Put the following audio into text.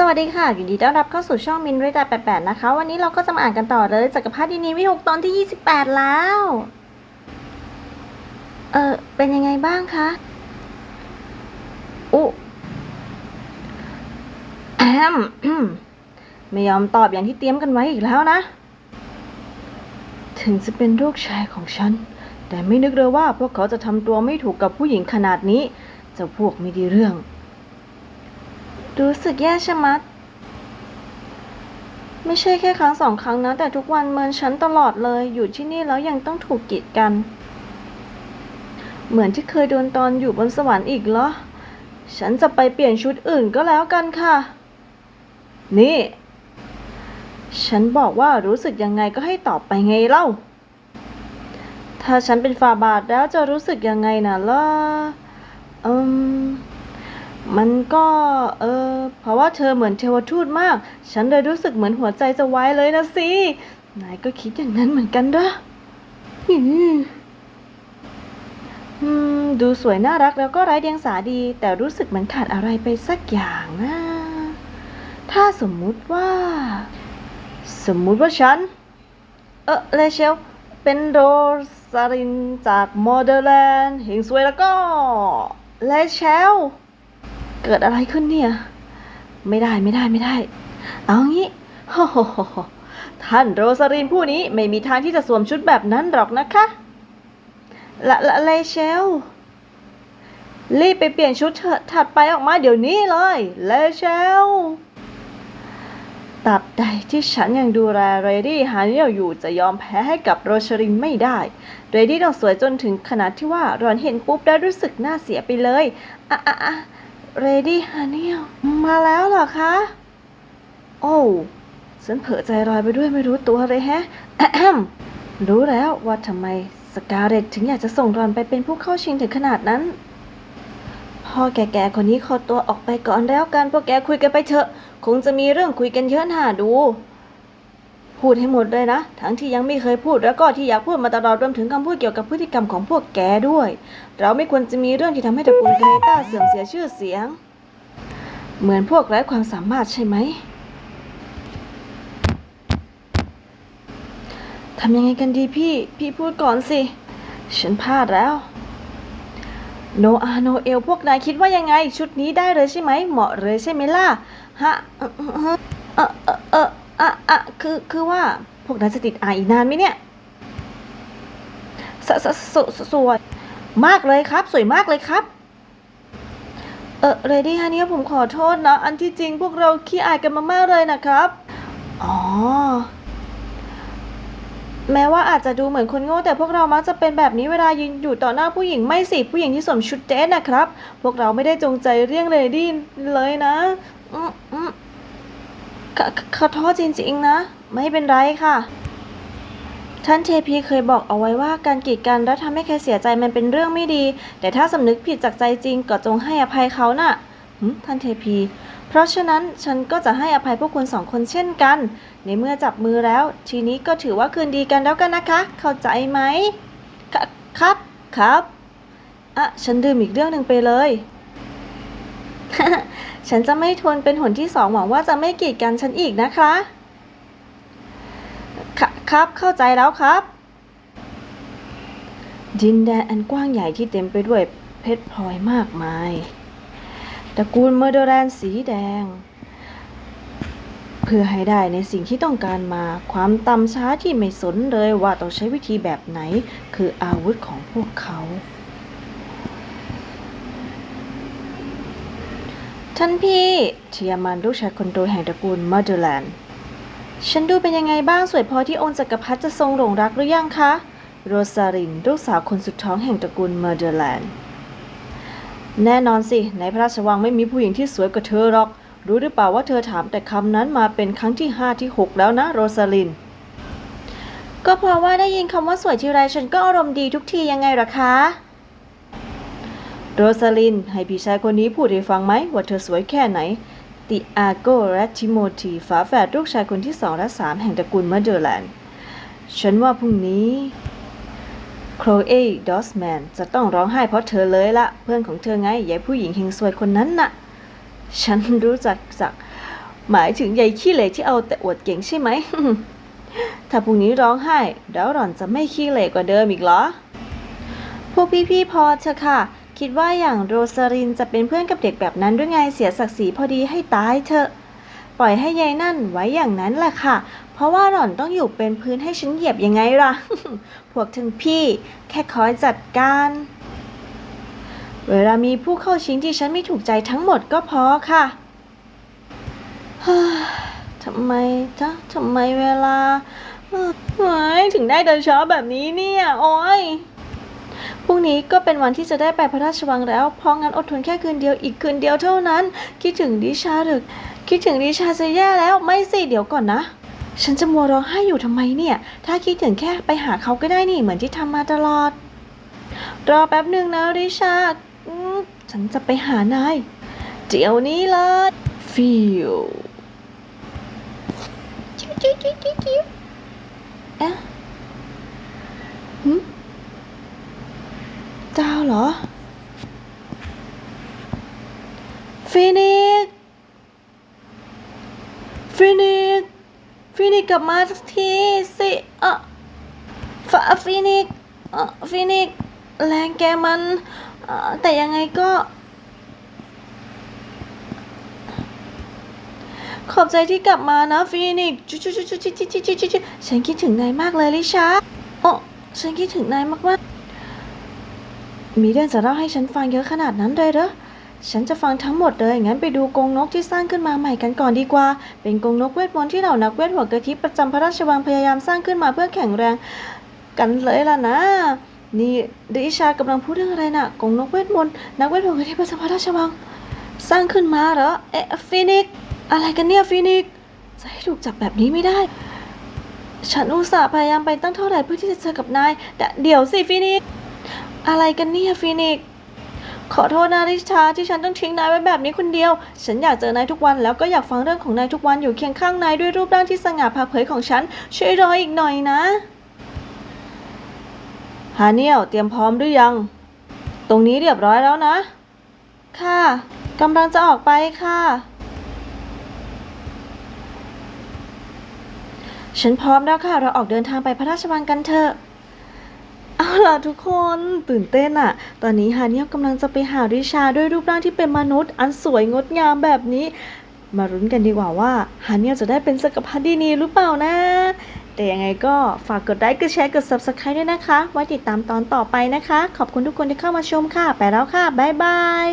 สวัสดีค่ะยินดีต้อนรับเข้าสู่ช่องมินริตา88 นะคะ วันนี้เราก็จะมาอ่านกันต่อเลยจักรพรรดินีวิหกตอนที่ 28 แล้ว เออเป็นยังไงบ้างคะอุแอมไม่ยอมตอบอย่างที่เตรียมกันไว้อีกแล้วนะ ถึงจะเป็นลูกชายของฉัน แต่ไม่นึกเลยว่าพวกเขาจะทำตัวไม่ถูกกับผู้หญิงขนาดนี้ เจะพวกไม่ดีเรื่อง รู้สึกแย่ชะมัด ไม่ใช่แค่ครั้งสองครั้งนะ แต่ทุกวันเมินฉันตลอดเลย อยู่ที่นี่แล้วยังต้องถูกกีดกัน เหมือนที่เคยโดนตอนอยู่บนสวรรค์อีกเหรอ ฉันจะไปเปลี่ยนชุดอื่นก็แล้วกันค่ะ นี่ ฉันบอกว่ารู้สึกยังไงก็ให้ตอบไปไงเล่า ถ้าฉันเป็นฟาบาทแล้วจะรู้สึกยังไงนะล่ะอืม มันก็ เออ เพราะว่าเธอเหมือนเทวทูตมาก ฉันเลยรู้สึกเหมือนหัวใจจะวายเลยนะสิ นายก็คิดอย่างนั้นเหมือนกันด้ออืมอืม ดูสวยน่ารักแล้วก็ไร้เดียงสาดี แต่รู้สึกเหมือนขาดอะไรไปสักอย่างนะ ถ้าสมมุติว่า สมมุติว่าฉัน เออเลเชล เป็นโรซารินจากโมเดอร์แลนด์เฮงซวยแล้วก็เลเชล เกิดอะไรขึ้นเนี่ย ไม่ได้ไม่ได้ไม่ได้ เอางี้โอ้โหท่านโรซารินผู้นี้ไม่มีทางที่จะสวมชุดแบบนั้นหรอกนะคะ ละละเลเชล รีบไปเปลี่ยนชุดถัดไปออกมาเดี๋ยวนี้เลย เลเชลตับใดที่ฉันยังดูแลเรดี้ฮานิเอลอยู่จะยอมแพ้ให้กับโรชรินไม่ได้ เรดี้ต้องสวยจนถึงขนาดที่ว่า รอนเห็นปุ๊บได้รู้สึกหน้าเสียไปเลย อะอะอะ เรดี้ฮานิเอลมาแล้วเหรอคะ โอ้ฉันเผลอใจลอยไปด้วยไม่รู้ตัวเลยแฮะ รู้แล้วว่าทำไมสกาเรตถึงอยากจะส่งรอนไปเป็นผู้เข้าชิงถึงขนาดนั้น พ่อแก่ๆคนนี้ขอตัวออกไปก่อนแล้วกันพวกแกคุยกันไปเถอะ คงจะมีเรื่องคุยกันเยอะน่าดู พูดให้หมดเลยนะ ทั้งที่ยังไม่เคยพูดแล้วก็ที่อยากพูดมาตลอดรวมถึงคำพูดเกี่ยวกับพฤติกรรมของพวกแกด้วย เราไม่ควรจะมีเรื่องที่ทำให้ตระกูลเกรต้าเสื่อมเสียชื่อเสียง เหมือนพวกไร้ความสามารถใช่ไหมทำยังไงกันดีพี่ พี่พูดก่อนสิ ฉันพลาดแล้ว โนอาโนเอลพวกนายคิดว่ายังไง ชุดนี้ได้เลยใช่ไหม เหมาะเลยใช่ไหมล่ะ ฮะ เออเออเออ อะอะคือ คือว่า พวกนายจะติดอ่านอีกนานไหมเนี่ยสสสสวย มากเลยครับ สวยมากเลยครับ เออเรดี้ฮะเนี่ยผมขอโทษนะ อันที่จริงพวกเราขี้อายกันมากๆเลยนะครับ อ๋อ แม้ว่าอาจจะดูเหมือนคนโง่แต่พวกเรามักจะเป็นแบบนี้เวลายืนอยู่ต่อหน้าผู้หญิงไม่สิผู้หญิงที่สวมชุดเดรสนะครับ พวกเราไม่ได้จงใจเรียกเลดี้เลยนะ อืมอืม ขขอโทษจริงๆนะ ไม่เป็นไรค่ะ ท่านเทพีเคยบอกเอาไว้ว่าการกีดกันและทำให้ใครเสียใจมันเป็นเรื่องไม่ดี แต่ถ้าสำนึกผิดจากใจจริงก็จงให้อภัยเขาน่ะท่านเทพี เพราะฉะนั้นฉันก็จะให้อภัยพวกคุณสองคนเช่นกัน ในเมื่อจับมือแล้ว ทีนี้ก็ถือว่าคืนดีกันแล้วกันนะคะ เข้าใจไหมคครับ ครับ อะ ฉันดื่มอีกเรื่องหนึ่งไปเลย ฉันจะไม่ทนเป็นหนที่สองหวังว่าจะไม่กีดกันฉันอีกนะคะคครับเข้าใจแล้วครับ ดินแดนอันกว้างใหญ่ที่เต็มไปด้วยเพชรพลอยมากมายตระกูลเมอร์เดแรนสีแดง เพื่อให้ได้ในสิ่งที่ต้องการมาความตำช้าที่ไม่สนเลยว่าต้องใช้วิธีแบบไหน คืออาวุธของพวกเขา ท่านพี่เทียมันลูกชายคนโตแห่งตระกูลเมอร์เดอแลนด์ฉันดูเป็นยังไงบ้างสวยพอที่องค์จักรพรรดิจะทรงหลงรักหรือยังคะ โรซารินลูกสาวคนสุดท้องแห่งตระกูลเมอร์เดอแลนด์แน่นอนสิ ในพระราชวังไม่มีผู้หญิงที่สวยกว่าเธอหรอก รู้หรือเปล่าว่าเธอถามแต่คำนั้นมาเป็นครั้งที่ห้าที่หกแล้วนะโรซาลิน ก็เพราะว่าได้ยินคำว่าสวยทีไรฉันก็อารมณ์ดีทุกทียังไงล่ะคะ โรซาลิน ให้พี่ชายคนนี้พูดให้ฟังไหมว่าเธอสวยแค่ไหน ติอาโกและทิโมธีฝาแฝดลูกชายคนที่สองและสามแห่งตระกูลมาเดอร์แลนด์ ฉันว่าพรุ่งนี้โคลเอดอสแมนจะต้องร้องไห้เพราะเธอเลยละเพื่อนของเธอไงยายผู้หญิงเฮงซวยคนนั้นน่ะ ฉันรู้จักจากหมายถึงยายขี้เหร่ที่เอาแต่อวดเก่งใช่ไหม ถ้าพรุ่งนี้ร้องไห้แล้วหล่อนจะไม่ขี้เหร่กว่าเดิมอีกเหรอ พวกพี่ๆพอเถอะค่ะ คิดว่าอย่างโรสลินจะเป็นเพื่อนกับเด็กแบบนั้นด้วยไงเสียศักดิ์ศรีพอดีให้ตายเถอะ ปล่อยให้ยายนั่นไว้อย่างนั้นแหละค่ะ เพราะว่าหล่อนต้องอยู่เป็นพื้นให้ฉันเหยียบยังไงล่ะ พวกท่านพี่ แค่คอยจัดการ เวลามีผู้เข้าชิงที่ฉันไม่ถูกใจทั้งหมดก็พอค่ะทำไมจ๊ะทำไมเวลาเอ่ถึงได้เดินช้าแบบนี้เนี่ย โอ้ย พรุ่งนี้ก็เป็นวันที่จะได้ไปพระราชวังแล้ว เพราะงั้นอดทนแค่คืนเดียวอีกคืนเดียวเท่านั้น คิดถึงดิชาหรือคิดถึงดิชาจะแย่แล้วไม่สิเดี๋ยวก่อนนะ ฉันจะมัวร้องไห้อยู่ทำไมเนี่ย ถ้าคิดถึงแค่ไปหาเขาก็ได้นี่เหมือนที่ทำมาตลอด รอแป๊บหนึ่งนะริชาอืมฉันจะไปหานายเดี๋ยวนี้เลยฟิวจิ้วจิ้วจิ้วจิ้วเอ๊ะหึ จ้าเหรอ ฟินิกฟินิกฟินิกกลับมาสักทีสิเอะฟาฟินิกเอะฟินิกแรงแกมันอ่แต่ยังไงก็ ขอบใจที่กลับมานะฟินิกจุ๊จุ๊จุ๊จุ๊จุ๊จุ๊จุ๊ฉันคิดถึงนายมากเลยลิชาเออฉันคิดถึงนายมากๆ มีเรื่องจะเล่าให้ฉันฟังเยอะขนาดนั้นเลยเหรอ ฉันจะฟังทั้งหมดเลย งั้นไปดูกรงนกที่สร้างขึ้นมาใหม่กันก่อนดีกว่า เป็นกรงนกเวทมนต์ที่เหล่านักเวทหัวกะทิประจำพระราชวังพยายามสร้างขึ้นมาเพื่อแข่งแรงกันเลยล่ะนะ นี่ดิชากำลังพูดเรื่องอะไรน่ะกรงนกเวทมนต์นักเวทหัวกะทิประจำพระราชวัง สร้างขึ้นมาเหรอ เอ๊ะฟินิก อะไรกันเนี่ยฟินิก จะให้ถูกจับแบบนี้ไม่ได้ ฉันอุตส่าห์พยายามไปตั้งเท่าไหร่เพื่อที่จะเจอกับนายแต่เดี๋ยวสิฟินิก อะไรกันเนี่ยฟินิกซ์ขอโทษนะริชาที่ฉันต้องทิ้งนายไว้แบบนี้คนเดียว ฉันอยากเจอนายทุกวันแล้วก็อยากฟังเรื่องของนายทุกวันอยู่เคียงข้างนายด้วยรูปร่างที่สง่าผ่าเผยของฉัน ช่วยรออีกหน่อยนะ ฮาเนียลเตรียมพร้อมหรือยัง ตรงนี้เรียบร้อยแล้วนะ ค่ะกำลังจะออกไปค่ะ ฉันพร้อมแล้วค่ะ เราออกเดินทางไปพระราชวังกันเถอะ เอาล่ะทุกคนตื่นเต้นอะตอนนี้ฮาเนียลกำลังจะไปหาริชาด้วยรูปร่างที่เป็นมนุษย์ อันสวยงดงามแบบนี้ มารุ้นกันดีกว่าว่าฮาเนียลจะได้เป็นสกพันธ์ที่ดีหรือเปล่านะ แต่ยังไงก็ฝากกดไลค์กดแชร์กด subscribe ด้วยนะคะ ไว้ติดตามตอนต่อไปนะคะ ขอบคุณทุกคนที่เข้ามาชมค่ะ ไปแล้วค่ะ บ๊ายบาย